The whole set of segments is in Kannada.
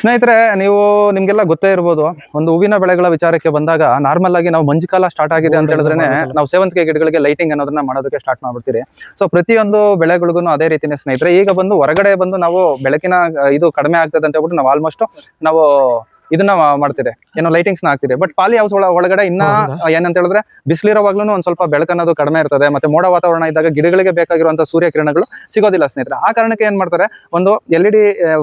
ಸ್ನೇಹಿತರೆ ನೀವು ನಿಮ್ಗೆಲ್ಲ ಗೊತ್ತೇ ಇರ್ಬೋದು ಒಂದು ಹೂವಿನ ಬೆಳೆಗಳ ವಿಚಾರಕ್ಕೆ ಬಂದಾಗ ನಾರ್ಮಲ್ ಆಗಿ ನಾವು ಮಂಜುಕಾಲ ಸ್ಟಾರ್ಟ್ ಆಗಿದೆ ಅಂತ ಹೇಳಿದ್ರೆ ನಾವು ಸೇವಂತಿಗೆ ಗಿಡಗಳಿಗೆ ಲೈಟಿಂಗ್ ಅನ್ನೋದನ್ನ ಮಾಡೋದಕ್ಕೆ ಸ್ಟಾರ್ಟ್ ಮಾಡ್ಬಿಡ್ತೀರಿ. ಸೊ ಪ್ರತಿಯೊಂದು ಬೆಳೆಗಳಿಗೂ ಅದೇ ರೀತಿನೇ ಸ್ನೇಹಿತರೆ ಈಗ ಬಂದು ಹೊರಗಡೆ ಬಂದು ನಾವು ಬೆಳಕಿನ ಇದು ಕಡಿಮೆ ಆಗ್ತದೆ ಅಂತ ಹೇಳ್ಬಿಟ್ಟು ನಾವು ಆಲ್ಮೋಸ್ಟ್ ನಾವು ಇದನ್ನ ಮಾಡ್ತಿದೆ ಏನೋ ಲೈಟಿಂಗ್ಸ್ನ ಹಾಕ್ತಿದೆ ಬಟ್ ಪಾಲಿ ಹೌಸ್ ಒಳಗಡೆ ಇನ್ನ ಏನಂತ ಹೇಳಿದ್ರೆ ಬಿಸಿಲಿರೋವಾಗ್ಲೂ ಒಂದ್ ಸ್ವಲ್ಪ ಬೆಳಕು ಅನ್ನೋದು ಕಡಿಮೆ ಇರ್ತದೆ. ಮತ್ತೆ ಮೋಡ ವಾತಾವರಣ ಇದ್ದಾಗ ಗಿಡಗಳಿಗೆ ಬೇಕಾಗಿರುವಂತ ಸೂರ್ಯ ಕಿರಣಗಳು ಸಿಗೋದಿಲ್ಲ ಸ್ನೇಹಿತರೆ. ಆ ಕಾರಣಕ್ಕೆ ಏನ್ ಮಾಡ್ತಾರೆ? ಒಂದು ಎಲ್ ಇ ಡಿ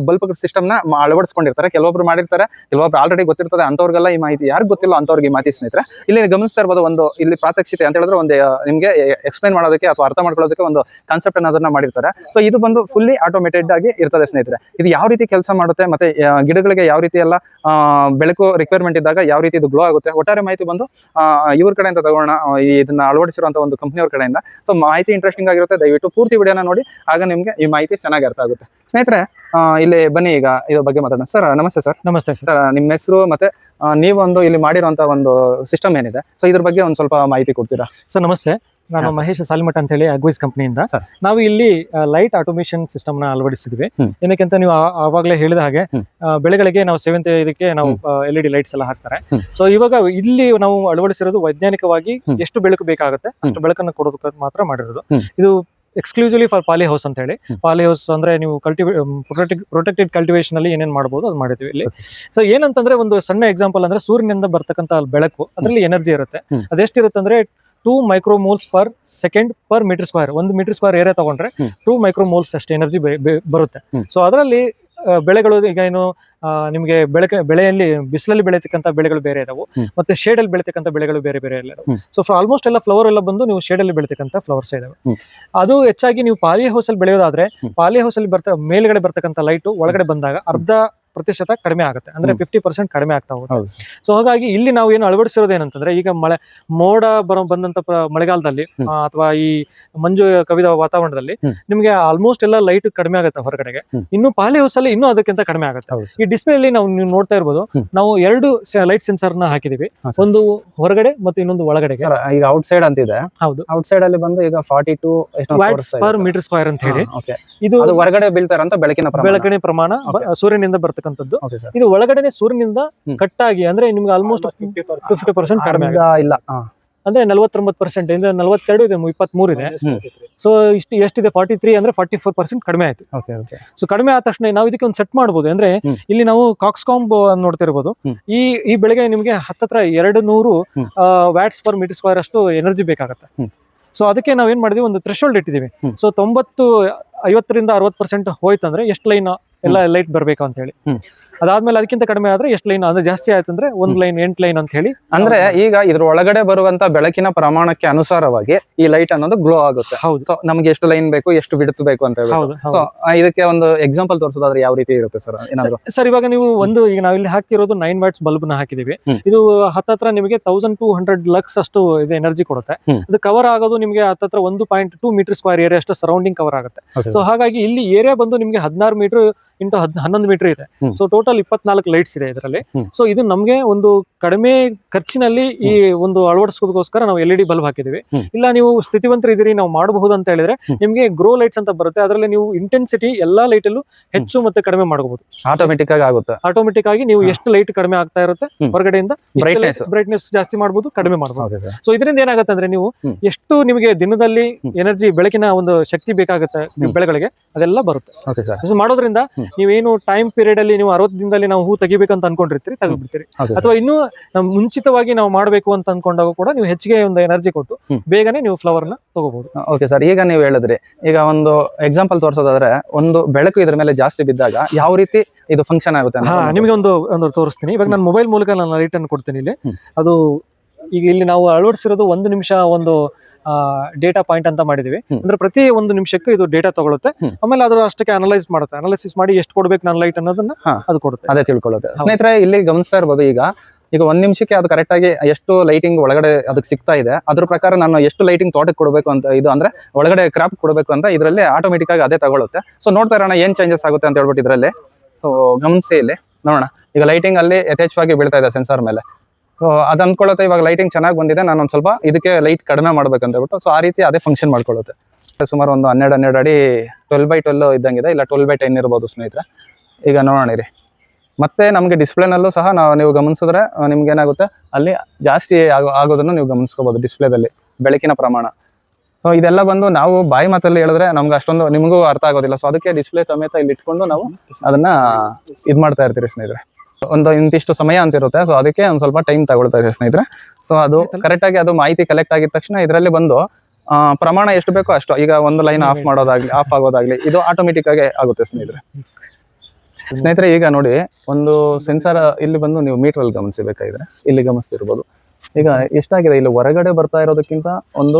ಬಲ್ಬ್ ಸಿಸ್ಟಮ್ನ ಅಳವಡಿಸಿಕೊಂಡಿರ್ತಾರೆ. ಕೆಲವೊಬ್ರು ಮಾಡಿರ್ತಾರೆ. ಕೆಲವೊಬ್ರು ಆಲ್ರೆಡಿ ಗೊತ್ತಿರ್ತದೆ ಅಂತವ್ರಿಗೆಲ್ಲ ಈ ಮಾಹಿತಿ. ಯಾರು ಗೊತ್ತಿಲ್ಲ ಅಂತವ್ರಿಗೆ ಈ ಮಾಹಿತಿ ಸ್ನೇಹಿತರೆ. ಇಲ್ಲಿ ಗಮನಿಸ್ತಾ ಇರ್ಬೋದು ಒಂದು ಇಲ್ಲಿ ಪ್ರಾತ್ಯಕ್ಷಿತೆ ಅಂತ ಹೇಳಿದ್ರೆ ಒಂದು ನಿಮಗೆ ಎಕ್ಸ್ಪ್ಲೈನ್ ಮಾಡೋದಕ್ಕೆ ಅಥವಾ ಅರ್ಥ ಮಾಡ್ಕೊಳ್ಳೋದಕ್ಕೆ ಒಂದು ಕಾನ್ಸೆಪ್ಟ್ ಅನ್ನೋದನ್ನ ಮಾಡಿರ್ತಾರೆ. ಸೊ ಇದು ಬಂದು ಫುಲ್ಲಿ ಆಟೋಮೇಟೆಡ್ ಆಗಿ ಇರ್ತದೆ ಸ್ನೇಹಿತರೆ. ಇದು ಯಾವ ರೀತಿ ಕೆಲಸ ಮಾಡುತ್ತೆ? ಮತ್ತೆ ಗಿಡಗಳಿಗೆ ಯಾವ ರೀತಿ ಎಲ್ಲ ಬೆಳಕು ರಿಕ್ವೈರ್ಮೆಂಟ್ ಇದ್ದಾಗ ಯಾವ ರೀತಿ ಇದು ಗ್ಲೋ ಆಗುತ್ತೆ ಒಟ್ಟಾರೆ ಮಾಹಿತಿ ಬಂದು ಇವ್ರ ಕಡೆಯಿಂದ ತಗೋಣ ಇದನ್ನ ಅಳವಡಿಸಿರುವಂತ ಒಂದು ಕಂಪ್ನಿಯವ್ರ ಕಡೆಯಿಂದ. ಸೊ ಮಾಹಿತಿ ಇಂಟ್ರೆಸ್ಟಿಂಗ್ ಆಗಿರುತ್ತೆ ದಯವಿಟ್ಟು ಪೂರ್ತಿ ವಿಡಿಯೋನ ನೋಡಿ ಆಗ ನಿಮಗೆ ಈ ಮಾಹಿತಿ ಚೆನ್ನಾಗಿ ಅರ್ಥ ಆಗುತ್ತೆ. ಸ್ನೇಹಿತರೆ ಇಲ್ಲಿ ಬನ್ನಿ ಈಗ ಇದ್ರ ಬಗ್ಗೆ ಮಾತಾಡೋಣ. ಸರ್ ನಮಸ್ತೆ ಸರ್. ನಮಸ್ತೆ ಸರ್. ನಿಮ್ಮ ಹೆಸರು ಮತ್ತೆ ನೀವೊಂದು ಇಲ್ಲಿ ಮಾಡಿರುವಂತ ಒಂದು ಸಿಸ್ಟಮ್ ಏನಿದೆ? ಸೊ ಇದ್ರ ಬಗ್ಗೆ ಒಂದು ಸ್ವಲ್ಪ ಮಾಹಿತಿ ಕೊಡ್ತೀರಾ? ಸರ್ ನಮಸ್ತೆ. ನಾನು. ಮಹೇಶ್ ಸಾಲಿಮಠ ಅಂತ ಹೇಳಿ ಅಗ್ವೈಸ್ ಕಂಪನಿಯಿಂದ. ನಾವು ಇಲ್ಲಿ ಲೈಟ್ ಆಟೋಮೇಷನ್ ಸಿಸ್ಟಮ್ನ ಅಳವಡಿಸಿದ್ವಿ ಹ್ಮ್. ಏನಕ್ಕೆ ಅಂತ ನೀವು ಆವಾಗಲೇ ಹೇಳಿದ ಹಾಗೆ. ಬೆಳೆಗಳಿಗೆ ನಾವು ಸೆವೆಂತ್ ಇದಕ್ಕೆ ನಾವು ಎಲ್ ಇ ಡಿ ಲೈಟ್ಸ್ ಎಲ್ಲ ಹಾಕ್ತಾರೆ. ಸೊ ಇವಾಗ ಇಲ್ಲಿ ನಾವು ಅಳವಡಿಸಿರೋದು ವೈಜ್ಞಾನಿಕವಾಗಿ ಎಷ್ಟು ಬೆಳಕು ಬೇಕಾಗುತ್ತೆ ಅಷ್ಟು ಬೆಳಕನ್ನು ಕೊಡೋದಕ್ಕೆ ಮಾತ್ರ ಮಾಡಿರೋದು ಇದು ಎಕ್ಸ್ಕ್ಲೂಸಿವ್ಲಿ ಫಾರ್ ಪಾಲಿ ಹೌಸ್ ಅಂತ ಹೇಳಿ. ಪಾಲಿ ಹೌಸ್ ಅಂದ್ರೆ ನೀವು ಕಲ್ಟಿವೇ ಪ್ರೊಟೆಕ್ಟೆಡ್ ಕಲ್ಟಿವೇಶನ್ ಅಲ್ಲಿ ಏನೇನ್ ಮಾಡಬಹುದು ಅದು ಮಾಡಿದ್ವಿ ಇಲ್ಲಿ ಸೊ ಏನಂತಂದ್ರೆ ಒಂದು ಸಣ್ಣ ಎಕ್ಸಾಂಪಲ್ ಅಂದ್ರೆ ಸೂರ್ಯನಿಂದ ಬರ್ತಕ್ಕಂತ ಬೆಳಕು ಅದರಲ್ಲಿ ಎನರ್ಜಿ ಇರುತ್ತೆ. ಅದೆಷ್ಟಿರುತ್ತೆ ಅಂದ್ರೆ two micromoles per second per metre square ಒಂದು ಮೀಟರ್ ಸ್ಕ್ವೇರ್ ಏರಿಯಾ ತಗೊಂಡ್ರೆ ಟೂ ಮೈಕ್ರೋ ಮೋಲ್ಸ್ ಅಷ್ಟು ಎನರ್ಜಿ ಬರುತ್ತೆ. ಸೊ ಅದರಲ್ಲಿ ಬೆಳೆಗಳು ಈಗ ಏನು ನಿಮಗೆ ಬೆಳಕ ಬೆಳೆಯಲ್ಲಿ ಬಿಸಿಲಲ್ಲಿ ಬೆಳೆತಕ್ಕಂಥ ಬೆಳೆಗಳು ಬೇರೆ ಇದಾವೆ. ಮತ್ತೆ ಶೇಡ್ ಅಲ್ಲಿ ಬೆಳೆತಕ್ಕಂಥ ಬೆಳೆಗಳು ಬೇರೆ ಬೇರೆ ಎಲ್ಲ. ಸೊ ಆಲ್ಮೋಸ್ಟ್ ಎಲ್ಲ ಫ್ಲವರ್ ಎಲ್ಲ ಬಂದು ನೀವು ಶೇಡ್ ಅಲ್ಲಿ ಬೆಳೆತಕ್ಕಂಥ ಫ್ಲವರ್ಸ್ ಇದಾವೆ ಅದು ಹೆಚ್ಚಾಗಿ ನೀವು ಪಾಲಿ ಹೌಸ್ ಅಲ್ಲಿ ಬೆಳೆಯೋದಾದ್ರೆ. ಪಾಲಿ ಹೌಸ್ ಅಲ್ಲಿ ಬರ್ತ ಮೇಲ್ಗಡೆ ಬರ್ತಕ್ಕಂಥ ಲೈಟ್ ಒಳಗಡೆ ಬಂದಾಗ ಅರ್ಧ ಪ್ರತಿಶತ ಕಡಿಮೆ ಆಗುತ್ತೆ. ಅಂದ್ರೆ. ಫಿಫ್ಟಿ ಪರ್ಸೆಂಟ್ ಕಡಿಮೆ ಆಗ್ತಾ ಹೋಗುತ್ತೆ. ಸೊ ಹಾಗಾಗಿ ಇಲ್ಲಿ ನಾವು ಏನು ಅಳವಡಿಸಿರೋದು ಏನಂತಂದ್ರೆ ಈಗ ಮಳೆ ಮೋಡ ಬರೋ ಬಂದಂತ ಮಳೆಗಾಲದಲ್ಲಿ ಅಥವಾ ಈ ಮಂಜು ಕವಿದ ವಾತಾವರಣದಲ್ಲಿ. ನಿಮಗೆ ಆಲ್ಮೋಸ್ಟ್ ಎಲ್ಲ ಲೈಟ್ ಕಡಿಮೆ ಆಗುತ್ತೆ ಹೊರಗಡೆಗೆ. ಇನ್ನು ಪಾಲಿ ಹೌಸ್ ಅಲ್ಲಿ ಇನ್ನೂ ಅದಕ್ಕಿಂತ ಕಡಿಮೆ ಆಗುತ್ತೆ. ಈ ಡಿಸ್ಪ್ಲೇ ಅಲ್ಲಿ ನಾವು ನೀವು ನೋಡ್ತಾ ಇರ್ಬೋದು ನಾವು ಎರಡು ಲೈಟ್ ಸೆನ್ಸರ್ನ ಹಾಕಿದೀವಿ. ಒಂದು ಹೊರಗಡೆ ಮತ್ತು ಇನ್ನೊಂದು ಒಳಗಡೆಗೆ. ಈಗ ಔಟ್ ಸೈಡ್ ಅಂತ ಇದೆ ಹೌದು ಔಟ್ ಸೈಡ್ ಅಲ್ಲಿ ಬಂದು ಈಗ forty two per metre square ಅಂತ ಹೇಳಿ. ಇದು ಹೊರಗಡೆ ಬೀಳ್ತಾರಂತ ಬೆಳಕಿನ ಪ್ರಮಾಣ. ಬೆಳಕಿನ ಪ್ರಮಾಣ ಸೂರ್ಯನಿಂದ ಬರ್ತಕ್ಕಂಥದ್ದು ಸರ್ ಇದು ಒಳಗಡೆನೆ ಸೂರ್ಯನಿಂದ. ಕಟ್ ಆಗಿ ಅಂದ್ರೆ ನಿಮ್ಗೆ ಆಲ್ಮೋಸ್ಟ್ ಫಿಫ್ಟಿ ಪರ್ಸೆಂಟ್ ಕಡಿಮೆ ಇಲ್ಲ. ಅಂದ್ರೆ ನಲವತ್ತೊಂಬತ್ತು ಪರ್ಸೆಂಟ್ ಇಂದ ನಲವತ್ತೆರಡು ಇದೆ ಇಪ್ಪತ್ಮೂರು ಇದೆ. ಹ್ಮ್. ಸೊ ಇಷ್ಟು ಎಷ್ಟಿದೆ? ಫಾರ್ಟಿ ತ್ರೀ ಅಂದ್ರೆ ಫಾರ್ಟಿ ಫೋರ್ ಪರ್ಸೆಂಟ್ ಕಡಿಮೆ ಆಯ್ತು. ಸೊ ಕಡಿಮೆ ಆದ ತಕ್ಷಣ ನಾವು ಇದಕ್ಕೆ ಒಂದು ಸೆಟ್ ಮಾಡಬಹುದು ಅಂದ್ರೆ ಇಲ್ಲಿ ನಾವು ಕಾಕ್ಸ್ಕಾಂಬ್ ನೋಡ್ತಿರ್ಬೋದು. ಈ ಈ ಬೆಳೆಗೆ ನಿಮಗೆ ಹತ್ತತ್ರ ಎರಡು ನೂರು. ವ್ಯಾಟ್ಸ್ ಪರ್ ಮೀಟರ್ ಸ್ಕ್ವೇರ್ ಅಷ್ಟು ಎನರ್ಜಿ ಬೇಕಾಗುತ್ತೆ. ಸೊ ಅದಕ್ಕೆ ನಾವ್ ಏನ್ ಮಾಡಿದ್ವಿ? ಒಂದು ಥ್ರೆಶೋಲ್ಡ್ ಇಟ್ಟಿದ್ದೀವಿ. ಸೊ ತೊಂಬತ್ತು ಐವತ್ತರಿಂದ ಅರವತ್ತು ಪರ್ಸೆಂಟ್ ಹೋಯ್ತಂದ್ರೆ ಎಷ್ಟು ಲೈನ್ ಎಲ್ಲ ಲೈಟ್ ಬರ್ಬೇಕು ಅಂತ ಹೇಳಿ. ಅದಾದ್ಮೇಲೆ ಅದಕ್ಕಿಂತ ಕಡಿಮೆ ಆದ್ರೆ ಎಷ್ಟು ಲೈನ್ ಅಂದ್ರೆ ಜಾಸ್ತಿ ಆಯ್ತಂದ್ರೆ ಒಂದ್ ಲೈನ್ ಎಂಟ್ ಲೈನ್ ಅಂತ ಹೇಳಿ ಅಂದ್ರೆ ಈಗ ಇದ್ರ ಒಳಗಡೆ ಬರುವಂತ ಬೆಳಕಿನ ಪ್ರಮಾಣಕ್ಕೆ ಅನುಸಾರವಾಗಿ ಈ ಲೈಟ್ ಅನ್ನೋದು ಗ್ಲೋ ಆಗುತ್ತೆ. ಹೌದು. ಸೊ ನಮ್ಗೆ ಎಷ್ಟು ಲೈನ್ ಬೇಕು ಎಷ್ಟು ಬಿಡುತ್ತು ಬೇಕು ಅಂತ ಹೇಳಿ ಸೊ ಇದಕ್ಕೆ ಒಂದು ಎಕ್ಸಾಂಪಲ್ ತೋರಿಸೋದಾದ್ರೆ ಯಾವ ರೀತಿ ಇರುತ್ತೆ ಸರ್ ಏನಾದ್ರು? ಸರ್ ಇವಾಗ ನೀವು ಒಂದು ಈಗ ನಾವಿಲ್ಲಿ ಹಾಕಿರೋದು ನೈನ್ ವ್ಯಾಟ್ಸ್ ಬಲ್ಬ್ನ ಹಾಕಿದೀವಿ. ಇದು ಹತ್ತತ್ರ ನಿಮಗೆ ತೌಸಂಡ್ ಟೂ ಹಂಡ್ರೆಡ್ ಲಕ್ಸ್ ಅಷ್ಟು ಇದು ಎನರ್ಜಿ ಕೊಡುತ್ತೆ. ಅದು ಕವರ್ ಆಗೋದು ನಿಮಗೆ ಹತ್ತತ್ರ ಒಂದು point two metre square area ಅಷ್ಟು ಸರೌಂಡಿಂಗ್ ಕವರ್ ಆಗುತ್ತೆ. ಸೊ ಹಾಗಾಗಿ ಇಲ್ಲಿ ಏರಿಯಾ ಬಂದು ನಿಮಗೆ ಹದಿನಾರು ಮೀಟರ್ ಇಂಟು ಹದ್ ಹನ್ನೊಂದು ಮೀಟರ್ ಇದೆ. ಸೊ ಟೋಟಲ್ ಇಪ್ಪತ್ನಾಲ್ಕು ಲೈಟ್ಸ್ ಇದೆ ಇದರಲ್ಲಿ. ಸೊ ಇದು ನಮಗೆ ಒಂದು ಕಡಿಮೆ ಖರ್ಚಿನಲ್ಲಿ ಈ ಒಂದು ಅಳವಡಿಸೋದಕ್ಕೋಸ್ಕರ ನಾವು ಎಲ್ ಇ ಡಿ ಬಲ್ಬ್ ಹಾಕಿದೀವಿ ಇಲ್ಲ ನೀವು ಸ್ಥಿತಿವಂತರ ಇದೀರಿ ನಾವು ಮಾಡಬಹುದು ಅಂತ ಹೇಳಿದ್ರೆ. ನಿಮಗೆ ಗ್ರೋ ಲೈಟ್ಸ್ ಅಂತ ಬರುತ್ತೆ. ಅದರಲ್ಲಿ ನೀವು ಇಂಟೆನ್ಸಿಟಿ ಎಲ್ಲಾ ಲೈಟ್ ಅಲ್ಲೂ ಹೆಚ್ಚು ಮತ್ತೆ ಕಡಿಮೆ ಮಾಡಬಹುದು ಆಟೋಮೆಟಿಕ್ ಆಗಿ ಆಗುತ್ತೆ. ಆಟೋಮೆಟಿಕ್ ಆಗಿ ನೀವು ಎಷ್ಟು ಲೈಟ್ ಕಡಿಮೆ ಆಗ್ತಾ ಇರುತ್ತೆ ಹೊರಗಡೆಯಿಂದ. ಬ್ರೈಟ್ನೆಸ್ ಜಾಸ್ತಿ ಮಾಡಬಹುದು ಕಡಿಮೆ ಮಾಡಬಹುದು ಸೊ ಇದರಿಂದ ಏನಾಗುತ್ತೆ ಅಂದ್ರೆ ನೀವು ಎಷ್ಟು ನಿಮಗೆ ದಿನದಲ್ಲಿ ಎನರ್ಜಿ ಬೆಳಕಿನ ಒಂದು ಶಕ್ತಿ ಬೇಕಾಗುತ್ತೆ. ಬೆಳೆಗಳಿಗೆ ಅದೆಲ್ಲ ಬರುತ್ತೆ. ಮಾಡೋದ್ರಿಂದ. ನೀವೇನು ಟೈಮ್ ಪೀರಿಯಡ್ ಅಲ್ಲಿ ನೀವು ಅರವತ್ತು ದಿನದಲ್ಲಿ ನಾವು ಹೂ ತೆಗಿಬೇಕಂತ ಅನ್ಕೊಂಡಿರ್ತೀರಿ ತೆಗೆದ್ಬಿಡ್ತೀರಿ. ಅಥವಾ ಇನ್ನೂ ನಾವು ಮುಂಚಿತವಾಗಿ ನಾವು ಮಾಡಬೇಕು ಅಂತ ಅನ್ಕೊಂಡಾಗ ಕೂಡ ನೀವು ಹೆಚ್ಚಿಗೆ ಒಂದು ಎನರ್ಜಿ ಕೊಟ್ಟು. ಬೇಗನೆ ನೀವು ಫ್ಲವರ್ನ ತಗೋಬಹುದು ಓಕೆ ಸರ್ ಈಗ ನೀವು ಹೇಳಿದ್ರಿ ಈಗ ಒಂದು ಎಕ್ಸಾಂಪಲ್ ತೋರಿಸೋದಾದ್ರೆ ಒಂದು ಬೆಳಕು ಇದ್ರ ಮೇಲೆ ಜಾಸ್ತಿ ಬಿದ್ದಾಗ ಯಾವ ರೀತಿ ಇದು ಫಂಕ್ಷನ್ ಆಗುತ್ತೆ ನಿಮಗೆ ಒಂದು ಒಂದು ತೋರಿಸ್ತೀನಿ. ಇವಾಗ ನಾನು ಮೊಬೈಲ್ ಮೂಲಕ ನಾನು ರಿಟರ್ನ್ ಅನ್ನು ಕೊಡ್ತೀನಿ ಇಲ್ಲಿ. ಅದು ಈಗ ಇಲ್ಲಿ ನಾವು ಅಳವಡಿಸಿರೋದು ಒಂದು ನಿಮಿಷ ಒಂದು ಡೇಟಾ ಪಾಯಿಂಟ್ ಅಂತ ಮಾಡಿದೀವಿ. ಅಂದ್ರೆ ಪ್ರತಿ ಒಂದು ನಿಮಿಷಕ್ಕೂ ಇದು ಡೇಟಾ ತಗೊಳುತ್ತೆ. ಆಮೇಲೆ ಅದ್ರ ಅಷ್ಟಕ್ಕೆ ಅನಲೈಸ್ ಮಾಡುತ್ತೆ. ಅನಲೈಸಿಸ್ ಮಾಡಿ ಎಷ್ಟು ಕೊಡ್ಬೇಕು ನನ್ನ ಲೈಟ್ ಅನ್ನೋದನ್ನ ಅದು ಕೊಡುತ್ತೆ. ಅದೇ ತಿಳ್ಕೊಳ್ಳುತ್ತೆ. ಸ್ನೇಹಿತರೆ ಇಲ್ಲಿ ಗಮನಿಸ್ತಾ ಇರ್ಬೋದು ಈಗ ಈಗ ಒಂದ್ ನಿಮಿಷಕ್ಕೆ ಅದು ಕರೆಕ್ಟ್ ಆಗಿ ಎಷ್ಟು ಲೈಟಿಂಗ್ ಒಳಗಡೆ ಅದಕ್ಕೆ ಸಿಗ್ತಾ ಇದೆ ಅದ್ರ ಪ್ರಕಾರ ನಾನು ಎಷ್ಟು ಲೈಟಿಂಗ್ ತೋಟಕ್ಕೆ ಕೊಡಬೇಕು ಅಂತ ಇದು ಅಂದ್ರೆ ಒಳಗಡೆ ಕ್ರಾಪ್ ಕೊಡಬೇಕು ಅಂತ ಇದರಲ್ಲಿ ಆಟೋಮೆಟಿಕ್ ಆಗಿ ಅದೇ ತಗೊಳುತ್ತೆ. ಸೊ ನೋಡ್ತಾ ಇರೋಣ ಏನ್ ಚೇಂಜಸ್ ಆಗುತ್ತೆ ಅಂತ ಹೇಳ್ಬಿಟ್ಟು ಇದರಲ್ಲಿ. ಸೊ ಗಮನಿಸಿ ಇಲ್ಲಿ. ನೋಡೋಣ. ಈಗ ಲೈಟಿಂಗ್ ಅಲ್ಲಿ ಯಥೇಚ್ಛವಾಗಿ ಬೀಳ್ತಾ ಇದೆ ಸೆನ್ಸಾರ್ ಮೇಲೆ. ಸೊ ಅದು ಅನ್ಕೊಳ್ಳುತ್ತೆ, ಇವಾಗ ಲೈಟಿಂಗ್ ಚೆನ್ನಾಗಿ ಬಂದಿದೆ ನಾನು ಒಂದು ಸ್ವಲ್ಪ ಇದಕ್ಕೆ ಲೈಟ್ ಕಡಿಮೆ ಮಾಡ್ಬೇಕಂತ ಹೇಳ್ಬಿಟ್ಟು ಸೊ ಆ ರೀತಿ ಅದೇ ಫಂಕ್ಷನ್ ಮಾಡ್ಕೊಳ್ಳುತ್ತೆ. ಸುಮಾರು ಒಂದು ಹನ್ನೆರಡು ಹನ್ನೆರಡು ಅಡಿ ಟ್ವೆಲ್ ಬೈ ಟ್ವೆಲ್ ಇದ್ದಂಗಿದೆ, ಇಲ್ಲ ಟ್ವೆಲ್ ಬೈ ಟೆನ್ ಇರ್ಬೋದು ಸ್ನೇಹಿತರೆ. ಈಗ ನೋಡೋಣ ರೀ ಮತ್ತೆ ನಮಗೆ ಡಿಸ್ಪ್ಲೇನಲ್ಲೂ ಸಹ ನಾವು, ನೀವು ಗಮನಿಸಿದ್ರೆ ನಿಮ್ಗೆ ಏನಾಗುತ್ತೆ, ಅಲ್ಲಿ ಜಾಸ್ತಿ ಆಗೋ, ಆಗೋದನ್ನು ನೀವು ಗಮನಿಸ್ಕೋಬಹುದು ಡಿಸ್ಪ್ಲೇದಲ್ಲಿ ಬೆಳಕಿನ ಪ್ರಮಾಣ. ಸೊ ಇದೆಲ್ಲ ಬಂದು ನಾವು ಬಾಯಿ ಮಾತಲ್ಲಿ ಹೇಳಿದ್ರೆ ನಮ್ಗೆ ಅಷ್ಟೊಂದು ನಿಮಗೂ ಅರ್ಥ ಆಗೋದಿಲ್ಲ. ಸೊ ಅದಕ್ಕೆ ಡಿಸ್ಪ್ಲೇ ಸಮೇತ ಇಲ್ಲಿ ಇಟ್ಕೊಂಡು ನಾವು ಅದನ್ನ ಇದು ಮಾಡ್ತಾ ಇರ್ತೀರಿ ಸ್ನೇಹಿತರೆ. ಒಂದು ಇಂತಿಷ್ಟು ಸಮಯ ಅಂತ ಇರುತ್ತೆ. ಸೊ ಅದಕ್ಕೆ ಒಂದು ಸ್ವಲ್ಪ ಟೈಮ್ ತಗೊಳ್ತಾ ಇದೆ ಸ್ನೇಹಿತರೆ. ಸೊ ಅದು ಕರೆಕ್ಟ್ ಆಗಿ ಅದು ಮಾಹಿತಿ ಕಲೆಕ್ಟ್ ಆಗಿದ ತಕ್ಷಣ ಇದರಲ್ಲಿ ಬಂದು ಪ್ರಮಾಣ ಎಷ್ಟು ಬೇಕೋ ಅಷ್ಟು ಈಗ ಒಂದು ಲೈನ್ ಆಫ್ ಮಾಡೋದಾಗ್ಲಿ ಆಫ್ ಆಗೋದಾಗ್ಲಿ ಇದು ಆಟೋಮೆಟಿಕ್ ಆಗಿ ಆಗುತ್ತೆ ಸ್ನೇಹಿತರೆ. ಸ್ನೇಹಿತರೆ ಈಗ ನೋಡಿ ಒಂದು ಸೆನ್ಸಾರ್ ಇಲ್ಲಿ ಬಂದು ನೀವು ಮೀಟರ್ ಅಲ್ಲಿ ಗಮನಿಸಬೇಕಾದ್ರೆ ಇಲ್ಲಿ ಗಮನಿಸ್ತಿರ್ಬೋದು. ಈಗ ಎಷ್ಟಾಗಿದೆ? ಇಲ್ಲಿ ಹೊರಗಡೆ ಬರ್ತಾ ಇರೋದಕ್ಕಿಂತ ಒಂದು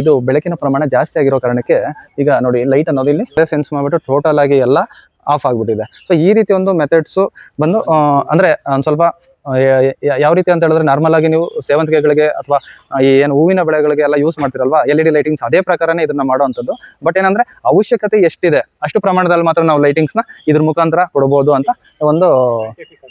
ಇದು ಬೆಳಕಿನ ಪ್ರಮಾಣ ಜಾಸ್ತಿ ಆಗಿರೋ ಕಾರಣಕ್ಕೆ ಈಗ ನೋಡಿ ಲೈಟ್ ಅನ್ನೋದು ಇಲ್ಲಿ ಸೆನ್ಸ್ ಮಾಡ್ಬಿಟ್ಟು ಟೋಟಲ್ ಆಗಿ ಎಲ್ಲ ಆಫ್ ಆಗ್ಬಿಟ್ಟಿದೆ. ಸೊ ಈ ರೀತಿ ಒಂದು ಮೆಥಡ್ಸ್ ಬಂದು ಅಂದ್ರೆ ಒಂದ್ ಸ್ವಲ್ಪ ಯಾವ ರೀತಿ ಅಂತ ಹೇಳಿದ್ರೆ ನಾರ್ಮಲ್ ಆಗಿ ನೀವು ಸೇವಂತಿಗೆಗಳಿಗೆ ಅಥವಾ ಈ ಏನು ಹೂವಿನ ಬೆಳೆಗಳಿಗೆ ಎಲ್ಲ ಯೂಸ್ ಮಾಡ್ತಿರಲ್ವಾ ಎಲ್ ಇ ಡಿ ಲೈಟಿಂಗ್ಸ್ ಅದೇ ಪ್ರಕಾರನೇ ಇದನ್ನ ಮಾಡುವಂಥದ್ದು. ಬಟ್ ಏನಂದ್ರೆ, ಅವಶ್ಯಕತೆ ಎಷ್ಟಿದೆ, ಅಷ್ಟು ಪ್ರಮಾಣದಲ್ಲಿ ಮಾತ್ರ ನಾವು ಲೈಟಿಂಗ್ಸ್ನ ಇದ್ರ ಮುಖಾಂತರ ಕೊಡಬಹುದು ಅಂತ ಒಂದು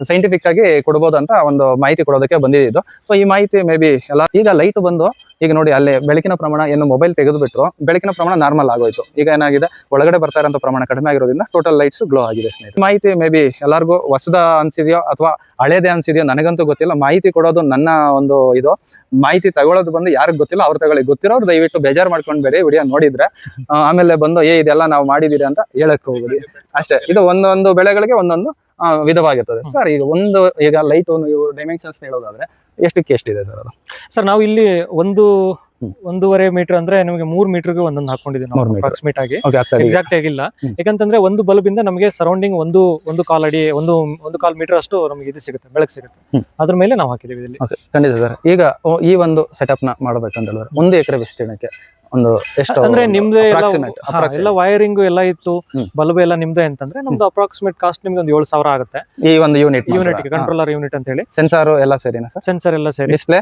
ಸೈಂಟಿಫಿಕ್ ಆಗಿ ಕೊಡಬಹುದು ಅಂತ ಒಂದು ಮಾಹಿತಿ ಕೊಡೋದಕ್ಕೆ ಬಂದಿದ್ದು ಸೊ ಈ ಮಾಹಿತಿ ಮೇ ಬಿ ಎಲ್ಲ ಈಗ ಲೈಟ್ ಬಂದು ಈಗ ನೋಡಿ ಅಲ್ಲಿ ಬೆಳಕಿನ ಪ್ರಮಾಣ ಏನು ಮೊಬೈಲ್ ತೆಗೆದುಬಿಟ್ರು. ಬೆಳಕಿನ ಪ್ರಮಾಣ ನಾರ್ಮಲ್ ಆಗೋಯ್ತು. ಈಗ ಏನಾಗಿದೆ? ಒಳಗಡೆ ಬರ್ತಾ ಇರೋಂಥ ಪ್ರಮಾಣ ಕಡಿಮೆ ಆಗಿರೋದ್ರಿಂದ ಟೋಟಲ್ ಲೈಟ್ಸ್ ಗ್ಲೋ ಆಗಿದೆ ಸ್ನೇಹಿತರೆ. ಮಾಹಿತಿ ಮೇ ಬಿ ಎಲ್ಲರಿಗೂ ಹೊಸದ ಅನ್ಸಿದೆಯೋ ಅಥವಾ ಹಳೇದೇ ಅನ್ಸಿದೆಯೋ ನನಗಂತೂ ಗೊತ್ತಿಲ್ಲ. ಮಾಹಿತಿ ಕೊಡೋದು ನನ್ನ ಒಂದು ಇದು. ಮಾಹಿತಿ ತಗೊಳ್ಳೋದು ಬಂದು ಯಾರಿಗೆ ಗೊತ್ತಿಲ್ಲ, ಅವ್ರು ತಗೊಳ್ಳಿ. ಗೊತ್ತಿರೋರು ದಯವಿಟ್ಟು ಬೇಜಾರು ಮಾಡ್ಕೊಂಡ್ಬೇಡಿ ವಿಡಿಯೋ ನೋಡಿದ್ರೆ ಆಮೇಲೆ ಬಂದು, ಏ, ಇದೆಲ್ಲ ನಾವು ಮಾಡಿದ್ದೀರಿ ಅಂತ ಹೇಳಕ್ ಹೋಗ್ಬೇಡಿ. ಅಷ್ಟೇ. ಇದು ಒಂದೊಂದು ಬೆಳೆಗಳಿಗೆ ಒಂದೊಂದು ವಿಧವಾಗಿರ್ತದೆ ಸರ್ ಈಗ ಒಂದು ಈಗ ಲೈಟ್ ಒಂದು ಡೈಮೆನ್ಷನ್ಸ್ ಹೇಳೋದಾದ್ರೆ ಎಷ್ಟಕ್ಕೆ ಎಷ್ಟಿದೆ ಸರ್ ಅದು ಸರ್ ನಾವು ಇಲ್ಲಿ ಒಂದು. ಒಂದೂವರೆ ಮೀಟರ್ ಅಂದ್ರೆ ನಿಮಗೆ ಮೂರ್ ಮೀಟರ್ಗೆ ಒಂದೊಂದು ಹಾಕೊಂಡಿದ್ದೀವಿ ನಾವು. ಅಪ್ರಾಕ್ಸಿಮೇಟ್ ಆಗಿ. ಎಕ್ಸಾಕ್ಟ್ ಆಗಿಲ್ಲ ಯಾಕಂತಂದ್ರೆ ಒಂದು ಬಲ್ಬ್ ಇಂದ ನಮಗೆ ಸರೌಂಡಿಂಗ್ ಒಂದು ಒಂದು ಕಾಲ್ ಅಡಿ ಒಂದು ಒಂದು ಕಾಲ್ ಮೀಟರ್ ಅಷ್ಟು ನಮಗೆ ಇದು ಸಿಗುತ್ತೆ ಬೆಳಕು ಸಿಗುತ್ತೆ. ಅದ್ರ ಮೇಲೆ ನಾವು ಹಾಕಿದೀವಿ ಇಲ್ಲಿ ಖಂಡಿತ ಸರ್. ಈಗ ಈ ಒಂದು ಸೆಟಪ್ನ ಮಾಡಬೇಕಂತ ಹೇಳಿದ್ರೆ ಒಂದು ಎಕರೆ ವಿಸ್ತೀರ್ಣಕ್ಕೆ ಒಂದು ಎಷ್ಟು ಅಂದ್ರೆ ನಿಮ್ದೇ ಎಲ್ಲ ವೈರಿಂಗ್ ಎಲ್ಲ ಇತ್ತು. ಬಲ್ಬ್ ಎಲ್ಲ ನಿಮ್ದೇ ಅಂತಂದ್ರೆ ನಮ್ದು ಅಪ್ರಾಕ್ಸಿಮೇಟ್ ಕಾಸ್ಟ್ ನಿಮ್ಗೆ ಒಂದು ಏಳು ಸಾವಿರ ಆಗುತ್ತೆ. ಈ ಒಂದು ಯೂನಿಟ್ ಯೂನಿಟ್ ಕಂಟ್ರೋಲರ್ ಯೂನಿಟ್ ಅಂತ ಹೇಳಿ. ಸೆನ್ಸಾರ್ ಎಲ್ಲ ಸರಿನಾ ಸರ್? ಸೆನ್ಸರ್ ಎಲ್ಲ ಸೇರಿ. ಡಿಸ್ಪ್ಲೇ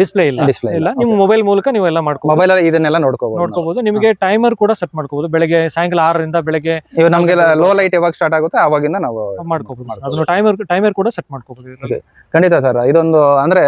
ಡಿಸ್ಪ್ಲೇ ಇಲ್ಲ. ಡಿಸ್ಪ್ಲೇ ಇಲ್ಲ, ನಿಮ್ಮ ಮೊಬೈಲ್ ಮೂಲಕ ನೀವು ಎಲ್ಲ ಮಾಡ್ಕೋಬಹುದು ಮೊಬೈಲ್ ಅಲ್ಲಿ ಇದನ್ನೆಲ್ಲ ನೋಡ್ಕೋಬಹುದು ನೋಡ್ಕೋಬಹುದು ನಿಮಗೆ ಟೈಮರ್ ಕೂಡ ಸೆಟ್ ಮಾಡ್ಕೋಬಹುದು ಬೆಳಗ್ಗೆ ಸಾಯಂಕಾಲ ಆರರಿಂದ ಬೆಳಗ್ಗೆ ಇವಾಗ ನಮಗೆ ಲೋ ಲೈಟ್ ಯಾವಾಗ ಸ್ಟಾರ್ಟ್ ಆಗುತ್ತೆ ಅವಾಗಿಂದ ನಾವು ಮಾಡ್ಕೋಬಹುದು. ಅದನ್ನು ಟೈಮರ್ ಟೈಮರ್ ಕೂಡ ಸೆಟ್ ಮಾಡ್ಕೋಬಹುದು ಖಂಡಿತ ಸರ್ ಇದೊಂದು ಅಂದ್ರೆ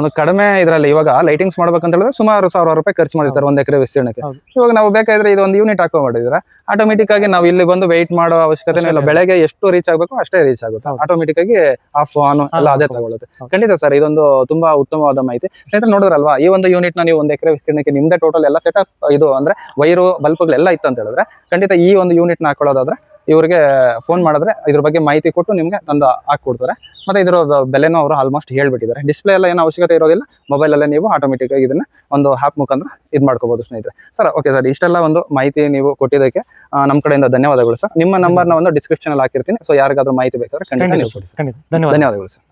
ಒಂದು ಕಡಿಮೆ ಇದರಲ್ಲಿ ಇವಾಗ ಲೈಟಿಂಗ್ಸ್ ಮಾಡ್ಬೇಕಂತ ಹೇಳಿದ್ರೆ ಸುಮಾರು ಸಾವಿರ ರೂಪಾಯಿ ಖರ್ಚು ಮಾಡಿರ್ತಾರೆ ಒಂದ್ ಎಕರೆ ವಿಸ್ತೀರ್ಣಕ್ಕೆ. ಇವಾಗ ನಾವು ಬೇಕಾದ್ರೆ ಇದೊಂದು ಯೂನಿಟ್ ಹಾಕೋ ಮಾಡಿದ್ರೆ ಆಟೋಮೆಟಿಕ್ ಆಗಿ ನಾವು ಇಲ್ಲಿ ಬಂದು ವೆಯ್ಟ್ ಮಾಡೋ ಅವಶ್ಯಕತೆ ಇಲ್ಲ. ಬೆಳಗ್ಗೆ ಎಷ್ಟು ರೀಚ್ ಆಗಬೇಕು ಅಷ್ಟೇ ರೀಚ್ ಆಗುತ್ತೆ. ಆಟೋಮೆಟಿಕ್ ಆಗಿ ಆಫ್ ಆನ್ ಎಲ್ಲ ಅದೇ ತಗೊಳ್ಳುತ್ತೆ ತಗೊಳುತ್ತೆ ಖಂಡಿತ ಸರ್ ಇದೊಂದು ತುಂಬಾ ಉತ್ತಮವಾದ ಮಾಹಿತಿ. ಸ್ನೇಹಿತರೆ ನೋಡಿದ್ರಲ್ವಾ? ಈ ಒಂದು ಯೂನಿಟ್ನ ನೀವು ಒಂದು ಎಕರೆ ವಿಸ್ತೀರ್ಣಕ್ಕೆ ನಿಮ್ದೇ ಟೋಟಲ್ ಎಲ್ಲ ಸೆಟಪ್ ಇದು ಅಂದ್ರೆ ವೈರು ಬಲ್ಪ್ಗಳೆಲ್ಲ ಇತ್ತು ಅಂತ ಹೇಳಿದ್ರೆ ಖಂಡಿತ ಈ ಒಂದು ಯೂನಿಟ್ನ ಹಾಕೊಳ್ಳೋದಾದ್ರೆ ಇವರಿಗೆ ಫೋನ್ ಮಾಡಿದ್ರೆ ಇದ್ರ ಬಗ್ಗೆ ಮಾಹಿತಿ ಕೊಟ್ಟು ನಿಮ್ಗೆ ತಂದು ಹಾಕೊಡ್ತಾರೆ ಮತ್ತೆ ಇದರ ಬೆಲೆನೂ ಅವರು ಆಲ್ಮೋಸ್ಟ್ ಹೇಳ್ಬಿಟ್ಟಿದ್ದಾರೆ. ಡಿಸ್ಪ್ಲೇ ಎಲ್ಲ ಏನು ಅವಶ್ಯಕತೆ ಇರೋದಿಲ್ಲ. ಮೊಬೈಲ್ ಅಲ್ಲೇ ನೀವು ಆಟೋಮೆಟಿಕ್ ಆಗಿ ಇದನ್ನ ಒಂದು ಆ್ಯಪ್ ಮುಖಾಂತರ ಇದು ಮಾಡ್ಕೋಬಹುದು ಸ್ನೇಹಿತರೆ. ಸರ್ ಓಕೆ ಸರ್ ಇಷ್ಟೆಲ್ಲ ಒಂದು ಮಾಹಿತಿ ನೀವು ಕೊಟ್ಟಿದ್ದಕ್ಕೆ ನಮ್ಮ ಕಡೆಯಿಂದ ಧನ್ಯವಾದಗಳು ಸರ್ ನಿಮ್ಮ ನಂಬರ್ನ ಒಂದು ಡಿಸ್ಕ್ರಿಪ್ಷನ್ ಅಲ್ಲಿ ಹಾಕಿರ್ತೀನಿ. ಸೊ ಯಾರಿಗಾದ್ರೂ ಮಾಹಿತಿ ಬೇಕಾದ್ರೆ ಖಂಡಿತ ನೀವು ಕೊಡಿ ಧನ್ಯವಾದಗಳು. ಸರ್